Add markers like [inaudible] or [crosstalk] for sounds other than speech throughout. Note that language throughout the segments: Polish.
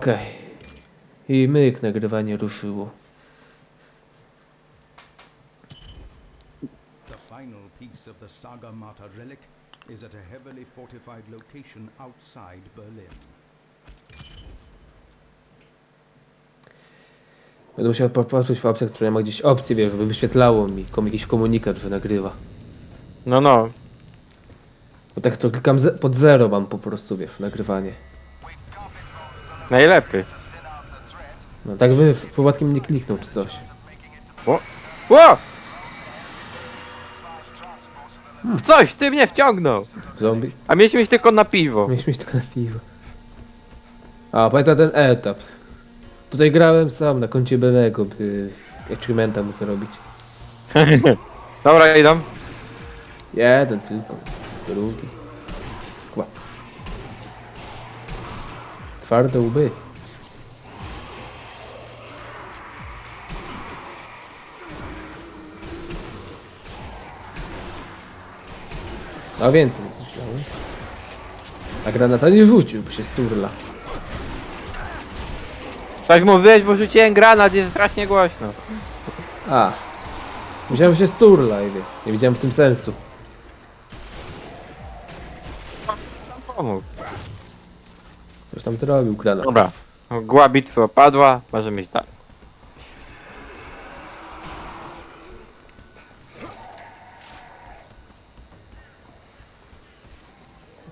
Okej. I myk, nagrywanie ruszyło. The final piece of the Saga Mata relic is at a heavily fortified location outside Berlin. Będę musiał popatrzeć w opcjach, które ma gdzieś opcję, wiesz, żeby wyświetlało mi kom jakiś komunikat, że nagrywa. No, no. Bo tak to klikam ze pod zero mam po prostu, wiesz, nagrywanie. Najlepiej. No tak wy przypadkiem nie kliknął czy coś. Ło! W coś, ty mnie wciągnął! W zombie? A mieliśmy iść tylko na piwo. Mieliśmy iść tylko na piwo. A, pamiętam ten etap. Tutaj grałem sam na koncie Benego, by achievementa mu zrobić. [laughs] Dobra, idą. Jeden tylko. Drugi. Twarde łby. A więcej myślałem. A granata nie rzucił, się sturla. Coś mówiłeś, bo rzuciłem granat, jest strasznie głośno. A. Myślałem, że się sturla i wiesz. Nie widziałem w tym sensu. Tam zrobił granat. Dobra. Mgła bitwy opadła, możemy iść dalej.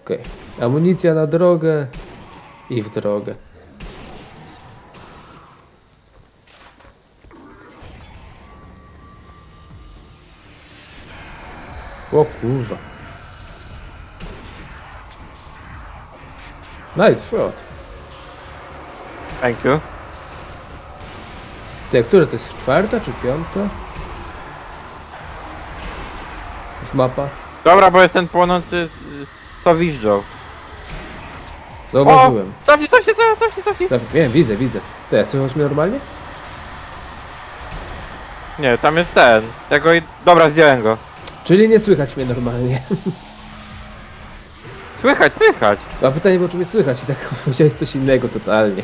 Okej. Amunicja na drogę i w drogę. O kurwa. Nice shot. Thank you. Które to jest? Czwarta czy piąta? Już mapa? Dobra, bo jest ten płonący, y, co wiżdżą. Zauważyłem. O! Cofnij, cofnij, cofnij, cofnij, cofnij. Dobra, Wiem, widzę, widzę. Co, ja słychać mnie normalnie? Nie, tam jest ten. Ja go i... Dobra, zdjąłem go. Czyli nie słychać mnie normalnie. Słychać, słychać. A pytanie było, czy mnie słychać i tak [laughs] powiedziałeś coś innego totalnie.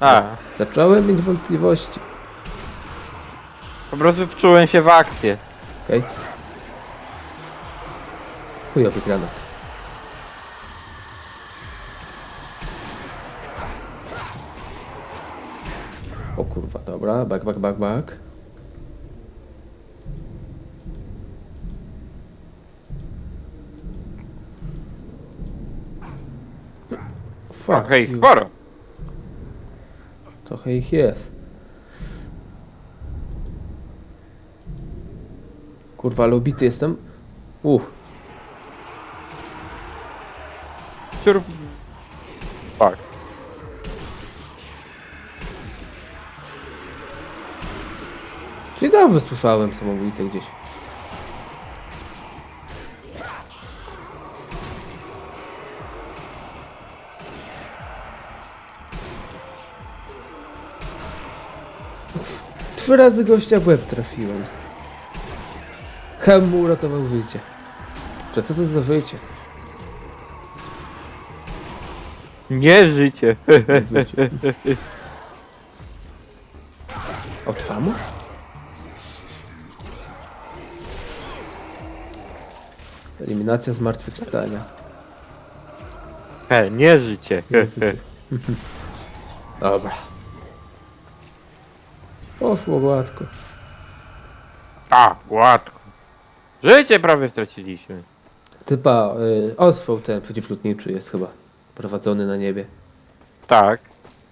A, Zacząłem mieć wątpliwości. po prostu wczułem się w akcję. Okej. Chujowy granat. O kurwa, dobra, bak, bak, bak, bak. Fuck Okej, you. sporo. Trochę ich jest. Kurwa, ale ubity jestem. Uff, Ciur... Fuck. czyli dobrze słyszałem samobójcę gdzieś. Trzy razy gościa w łeb trafiłem. Hem mu uratował życie. Co to za życie? Nie życie. Życie. Od famu? Eliminacja zmartwychwstania. He, nie życie. Nie życie. [laughs] Dobra. Poszło gładko. A, łatwo. Życie prawie straciliśmy. Typa, y, ostrzał ten przeciwlotniczy jest chyba prowadzony na niebie. Tak.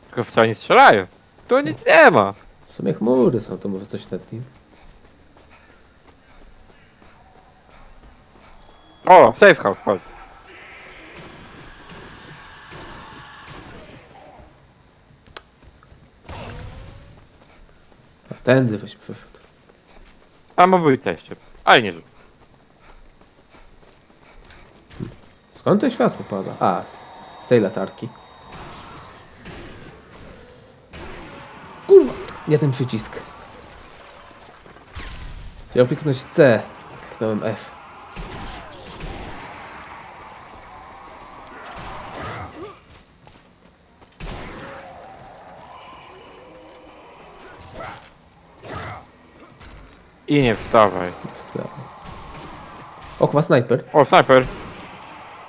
Tylko w co oni strzelają? Tu nic nie ma. W sumie chmury są, to może coś nad nim. O, safe house, chodź. Tędy żeś przeszedł. Samobójca jeszcze. Ale nie żył. Skąd to światło pada? A, z- z tej latarki. Kurwa, nie ten przycisk. Chciałem kliknąć C. Kliknąłem F. I nie wstawaj. O, chyba snajper. O, snajper.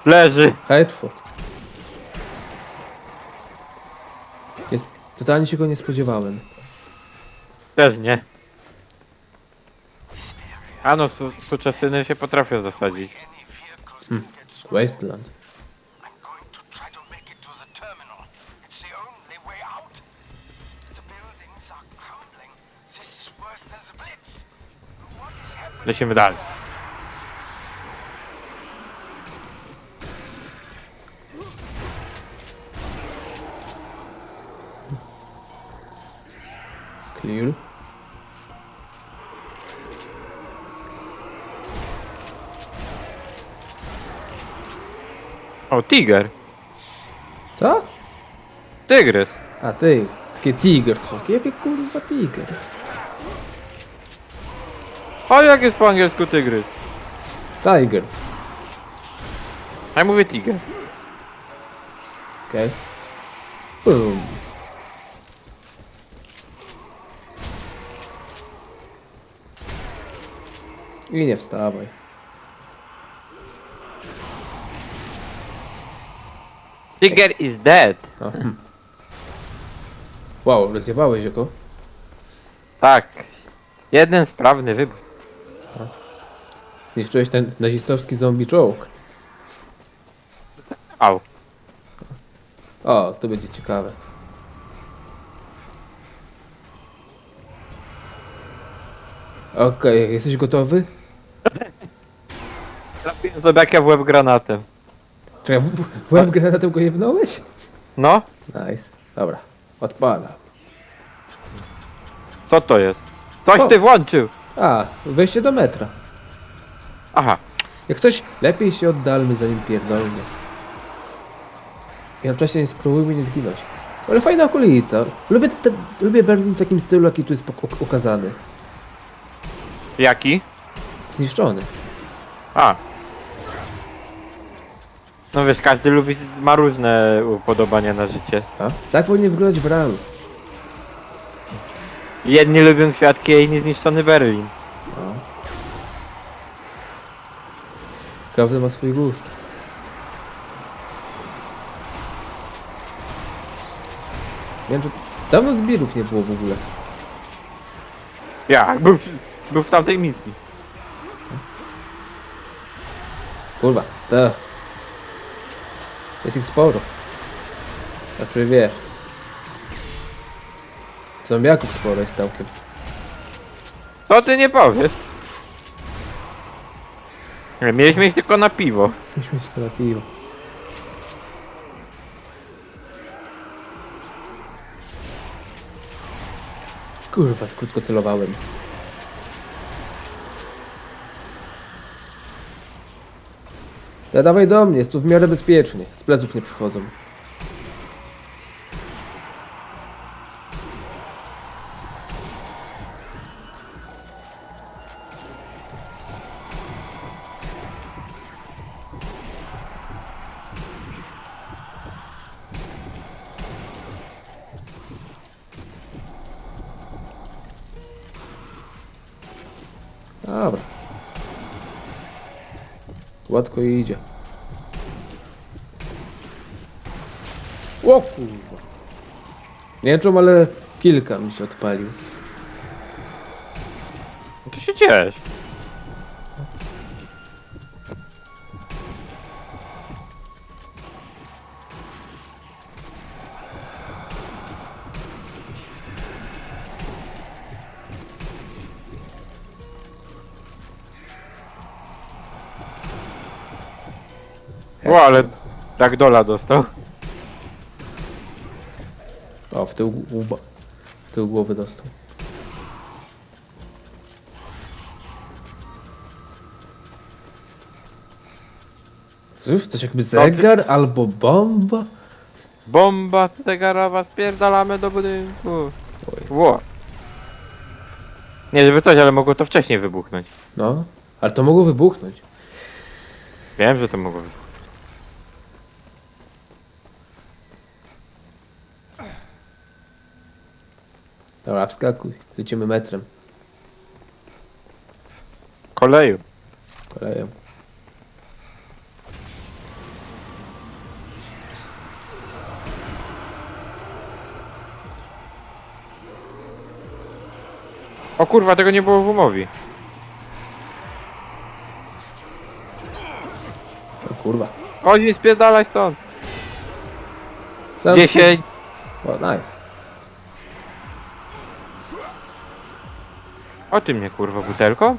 Leży. Headshot. Nie, totalnie się go nie spodziewałem. Też nie. A no, su suczesyny się potrafią zasadzić. Wasteland. Lecimy dalej. Clear. O, tiger. Co? Tygrys. A ty, takie tiger są. Jakie kurwa tiger? O, jak jest po angielsku tygrys? Tiger. A ja mówię tiger. Okej. Boom. I nie wstawaj. Tiger is dead. O. Wow, rozjebałeś go. Tak. Jeden sprawny wybuch. Zniszczyłeś ten nazistowski zombie czołg. Au. O, to będzie ciekawe. Okej, jesteś gotowy? Trafiłem ja w łeb granatem. Czekaj, w- w łeb granatem go jebnąłeś? No, Nice. Dobra, odpala. co to jest? Coś O. ty włączył. A, wejście do metra. Aha. Jak coś, lepiej się oddalmy zanim pierdolnie. Jednocześnie spróbujmy nie zginąć. Ale fajna okolica. Lubię, te, lubię Berlin w takim stylu, jaki tu jest ukazany. Jaki? Zniszczony. A. No wiesz, każdy lubi, ma różne upodobania na życie. A? Tak powinien wyglądać Bram. Jedni lubią kwiatki, a inni zniszczony Berlin. Każdy ma swój gust. Wiem, że dawno zbirów nie było w ogóle. Jak? Był, w- był w tamtej misji. Kurwa, to. Jest ich sporo. Znaczy wiesz. Zombiaków sporo jest całkiem. Co ty nie powiesz? Nie, Mieliśmy iść tylko na piwo. Myśmy się trafiło. Kurwa, krótko celowałem. Da, dawaj do mnie, jest tu w miarę bezpiecznie. Z pleców nie przychodzą. Łatwo idzie. O kurwa. Czemu, ale kilka mi się odpalił. No To się ciesz. O, ale tak dola dostał. O, w tył, w tył głowy dostał. Cóż, coś jakby zegar albo bomba? Bomba zegarowa, spierdalamy do budynku. Oj. Ło. Nie, żeby coś, ale mogło to wcześniej wybuchnąć. No, ale to mogło wybuchnąć. Wiem, że to mogło wybuchnąć. Dobra, wskakuj. Lecimy metrem. Koleju. Koleją. O kurwa, tego nie było w umowie. O kurwa. O, nie spierdalaj stąd. Sam- 10. O, nice. O ty mnie kurwa butelką?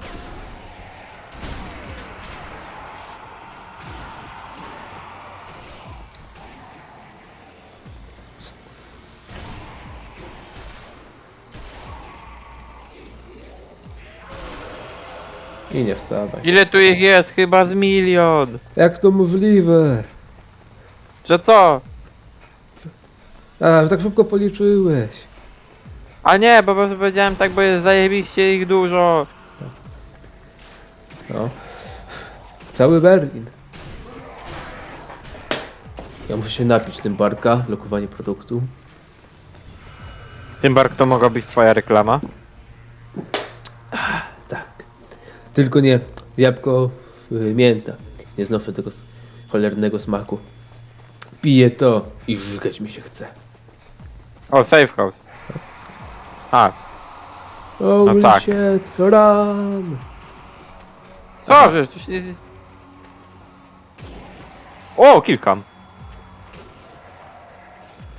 I nie wstawaj. Ile tu ich jest? Chyba z milion. Jak to możliwe? Że co? A, że tak szybko policzyłeś. A nie, bo po prostu powiedziałem tak, bo jest zajebiście ich dużo. No. Cały Berlin. Ja muszę się napić tym barka, lokowanie produktu. Tymbark to mogła być twoja reklama. Tak. Tylko nie jabłko y, mięta. Nie znoszę tego s- cholernego smaku. Piję to i żygać mi się chce. O, safe house. A, Holy No tak. shit, run! co, żeż tu się nie... O, kilkam.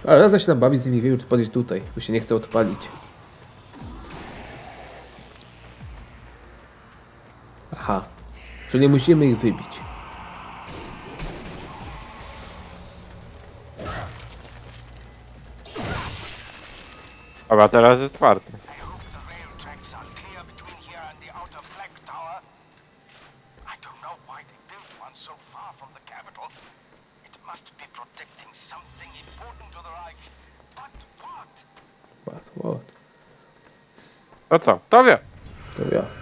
Ale ja zaczynam bawić z nimi, wiem, czy podejść tutaj, bo się nie chcę odpalić. Aha. Czyli musimy ich wybić. Dobra, teraz jest czwarty. I hope the rail tracks are clear between here and the outer flag tower. I don't know why they built one so far from the capital. It must be protecting something important to the Reich. But what? What, what? To co? To wie. To ja.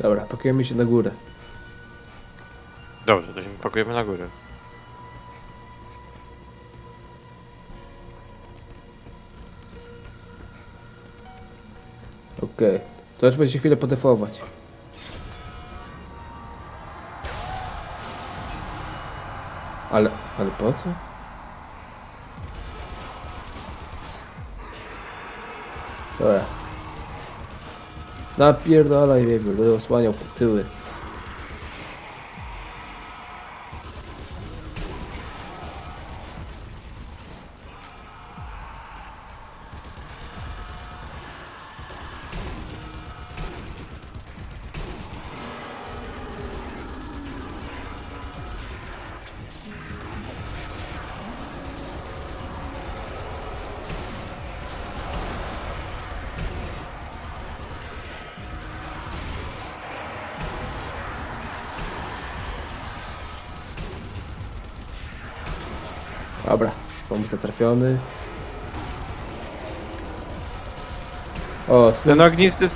Dobra, pakujemy się na górę. Dobrze, to się pakujemy na górę. Okej. To już będzie chwilę podefować. Ale, ale po co? Dobra. Napierdalaj wiewiór, będę osłaniał po tyły. Dobra, pomysł trafiony. O, Ten ognisty...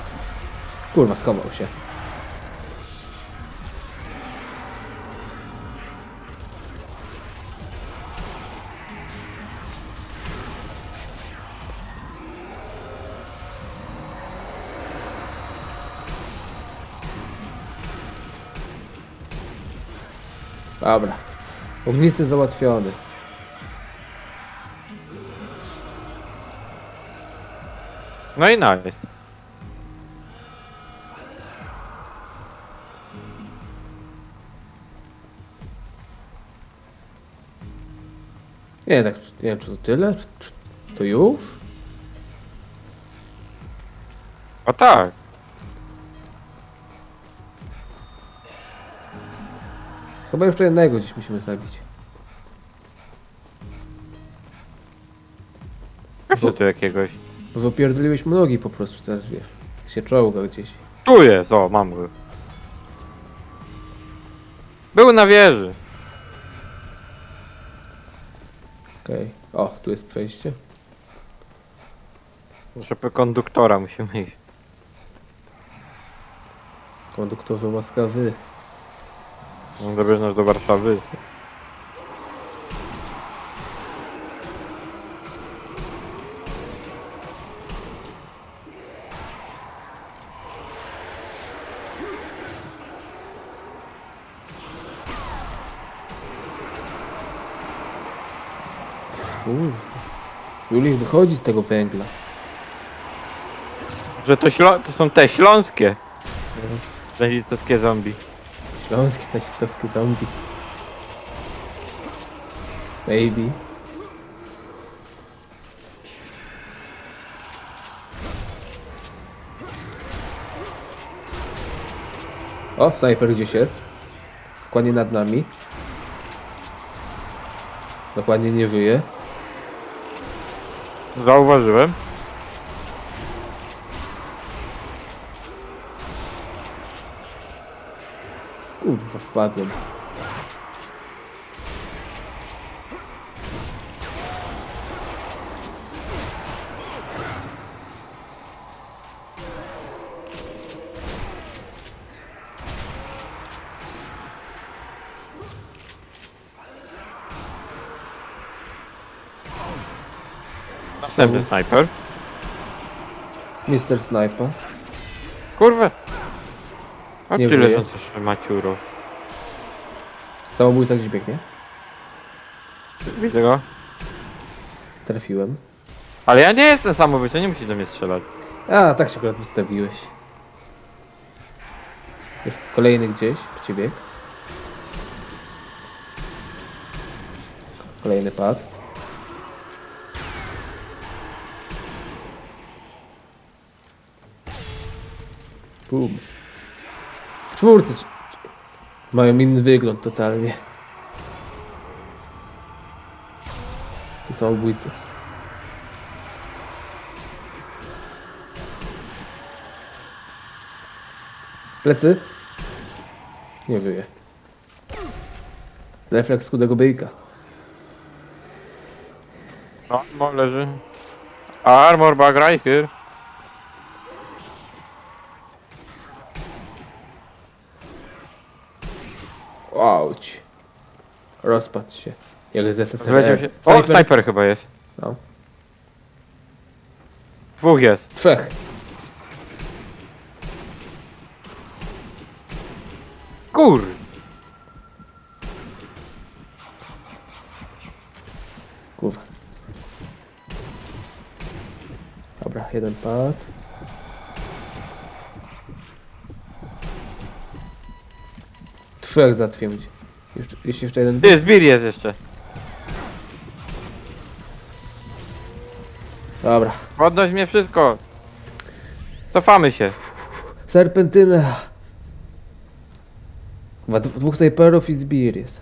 kurwa, schował się. Dobra. Ognisty załatwiony. No i nice. Nie, tak, nie wiem, czy to tyle? Czy, czy to już? O tak. Chyba jeszcze jednego gdzieś musimy zabić. Jeszcze tu jakiegoś. Bo wypierdoliłeś nogi po prostu teraz, wiesz. Jak się czołga gdzieś. Tu jest, o, mam go. Był na wieży. Okej. O, tu jest przejście. Muszę po konduktora musimy iść. Konduktorze łaskawy. No, Dobierz nas do Warszawy. Juliusz wychodzi z tego węgla. Że to, ślo- to są te śląskie. Nazistowskie zombie. Śląskie nazistowskie zombie. Baby. O, snajper gdzieś jest. Dokładnie nad nami. Dokładnie nie żyje. Zauważyłem. Kurwa, wpadłem. Snajper. Mister Sniper. Kurwa. A Nie tyle żyje. też maciuro. Samobójca gdzieś biegnie. Widzę go. Trafiłem. Ale ja nie jestem samobójcą, nie musisz do mnie strzelać. A, tak się akurat wystawiłeś. Już kolejny gdzieś, przybieg. Kolejny pad. C- Mają inny wygląd totalnie. To są obójcy. Plecy? Nie żyje. Refleks chudego byjka. Armor leży. Armor bag right here. Rozpadł się. Jak ZSRR. Zleciał się. O, Snajper. snajper chyba jest. No. Dwóch jest. Trzech. Kur. Kurwa. Dobra, jeden pad. Trzech zatwię. Jeszcze, jeśli jeszcze jeden. Ty, zbir jest jeszcze. Dobra. Podnoś mnie wszystko. Cofamy się. Serpentyna. Chyba dw- dwóch snajperów i zbir jest.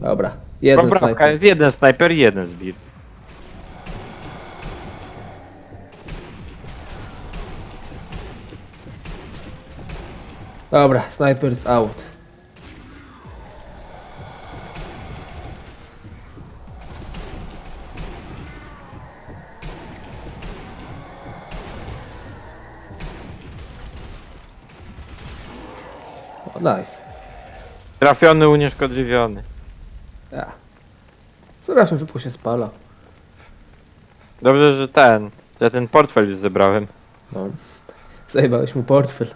Dobra. Jeden Poprawka snajper. jest jeden snajper i jeden zbir. Dobra, snajper is out. O, nice. Trafiony, unieszkodliwiony. Ja. Strasznie szybko się spala. Dobrze, że ten, że ten portfel już zebrałem. No. Zajebałeś mu portfel.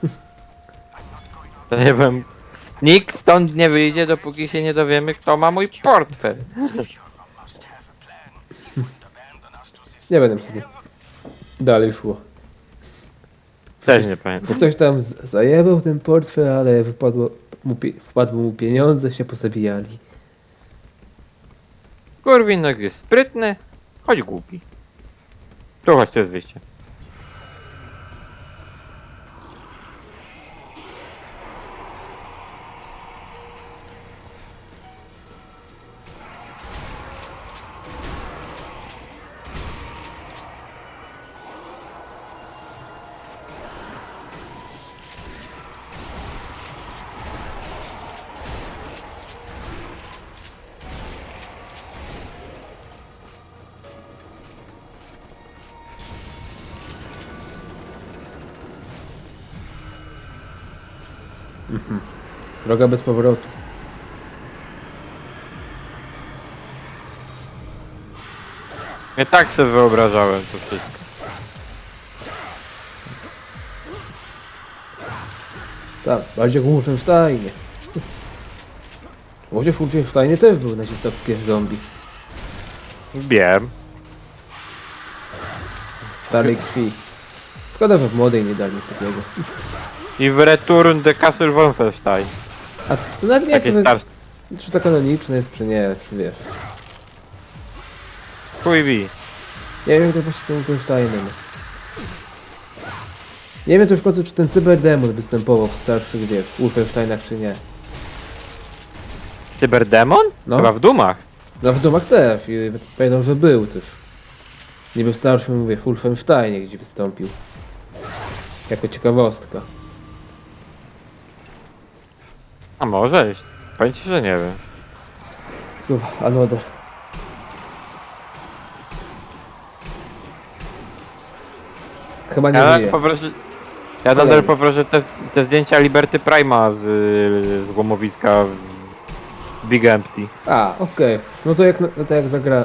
To nie wiem. Nikt stąd nie wyjdzie, dopóki się nie dowiemy, kto ma mój portfel. Nie będę sobie dalej szło. Też nie pamiętam. ktoś tam z- zajebał ten portfel, ale wypadło mu, pie- wpadły mu pieniądze, się pozabijali. Kurwinek jest sprytny, choć głupi. Tu chodź, to jest wyjście. Droga bez powrotu. Nie tak sobie wyobrażałem to wszystko. Sam, bardziej Wolfensteinie. Chociaż w Wolfensteinie też były nazistowskie zombie. Wiem. Starej krwi. Szkoda, że w młodej nie dali takiego. I w Return de Castle Wolfenstein. A to nawet nie Takie wiem, starsze. czy to kanoniczne jest, czy nie, czy wiesz. Chuj mi. Nie wiem, to właśnie tym Wolfensteinem jest. Nie wiem też w końcu, czy ten cyberdemon występował w starszych, wiesz, Wolfensteinach, czy nie. Cyberdemon? No. Chyba w Dumach. No w domach też i pamiętam, że był też. Niby w starszym, mówię, Wolfensteinie, gdzie wystąpił. Jako ciekawostka. A może? jest. Powiem ci, że nie wiem. Kurwa, another. Chyba nie Ja nadal żyje. poproszę... Ja nadal Kolejny. poproszę te, te zdjęcia Liberty Prima z, z łomowiska w Big Empty. A, okej. No to jak, no to jak zagra...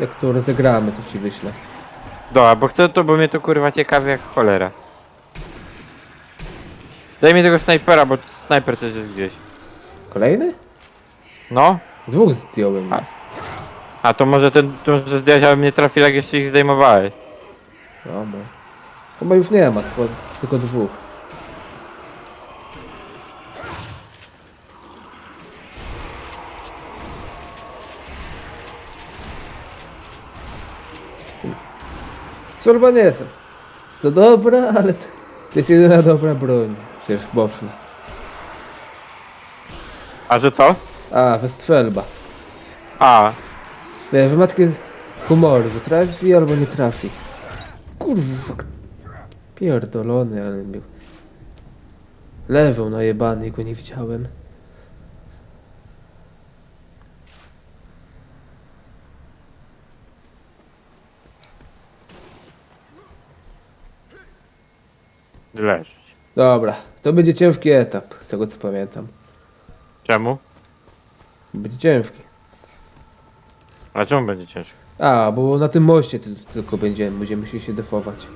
Jak to rozegramy, to ci wyślę. Dobra, bo chcę to, bo mnie to kurwa ciekawi jak cholera. Daj mi tego snajpera, bo snajper też jest gdzieś. Kolejny? No? Dwóch zdjąłem. A. A to może ten, to może zdjąć, ale mnie trafił jak jeszcze ich zdejmowałeś. Dobra. Chyba już nie ma, tylko, tylko dwóch. Strzelba nie jest. To dobra, ale to jest jedyna dobra broń. Przecież boczna. A że co? A, wystrzelba. A, Wiesz, że ma takie humory, że trafi albo nie trafi. Kurwa. Pierdolony, ale był. Leżał najebany go nie widziałem. leż. Dobra, to będzie ciężki etap, z tego co pamiętam. Czemu? Będzie ciężki. A czemu będzie ciężko? A, bo na tym moście ty, tylko będziemy, będziemy się się defować.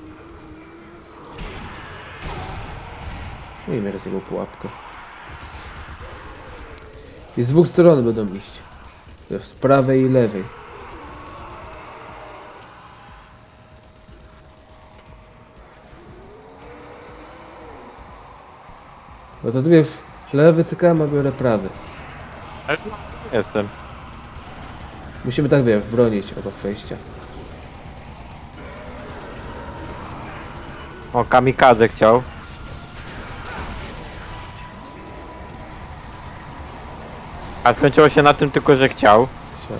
I mnie rozjebał pułapkę. I z dwóch stron będą iść. Wiesz, Z prawej i lewej. No to wiesz, lewy cykam, a biorę prawy. Ale Jestem. Musimy tak wiesz, bronić oba przejścia. O, kamikadze chciał. A skończyło się na tym tylko, że chciał. Chciał.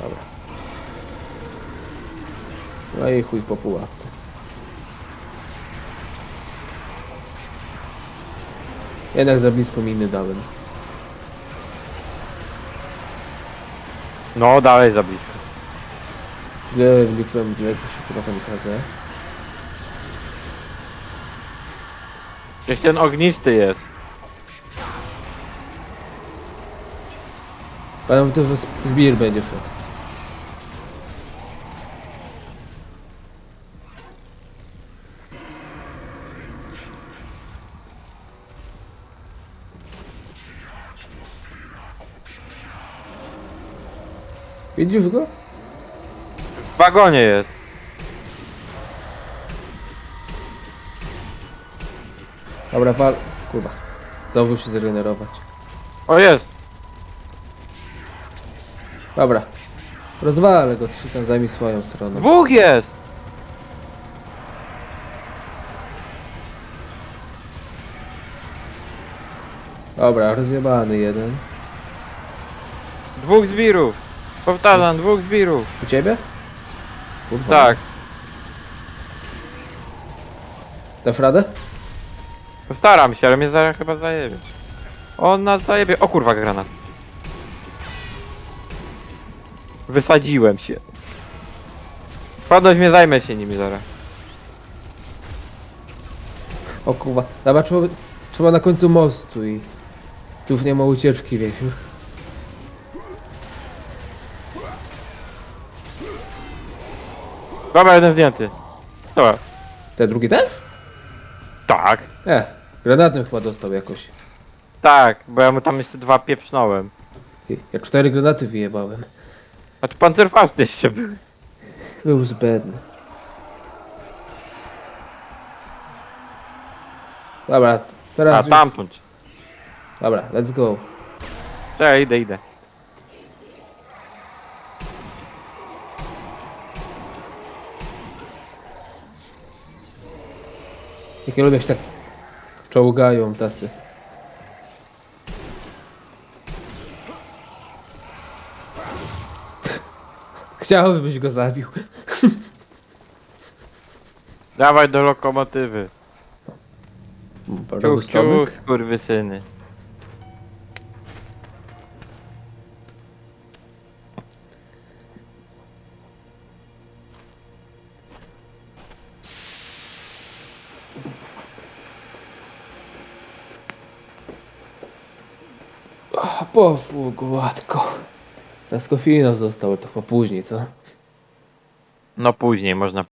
Dobra. No i chuj po pułapce. Jednak za blisko miny dałem. No, dalej za blisko. Źle wliczyłem odległość chyba kamikadze. Gdzieś ten ognisty jest. Pamiętam też, że zbir będzie szedł. Widzisz go? W wagonie jest. Dobra, wal... Kurwa. Znowu się zregenerować. O, jest. Dobra. Rozwalę go, się tam zajmij swoją stroną. Dwóch jest. Dobra, rozjebany jeden. Dwóch zbirów. Powtarzam, dwóch zbirów. U ciebie? Kurwa. Tak. Dasz radę? Postaram się, ale mnie zaraz chyba zajebie. On nas zajebie. O kurwa, granat. Wysadziłem się. Podnoś mnie, zajmę się nimi zaraz. O kurwa, dobra, trzeba, trzeba na końcu mostu i tu już nie ma ucieczki, wiecie. Dobra, jeden zdjęty. Dobra. Ten drugi też? Tak. E, granatem chyba dostał jakoś. Tak, bo ja mu tam jeszcze dwa pieprznąłem. Ty, Ja cztery granaty wyjebałem. A tu pancerfaust jeszcze był. Był zbędny. Dobra, teraz A już... tamtąd. Dobra, let's go. Czekaj, idę, idę. Jak nie lubię się tak czołgają tacy. [laughs] Chciałbym, byś go zabił. Dawaj do lokomotywy. Ciuch, ustrzonek. ciuch, skurwysyny. Poszło gładko. Zaskofino zostało, to chyba później, co? No później można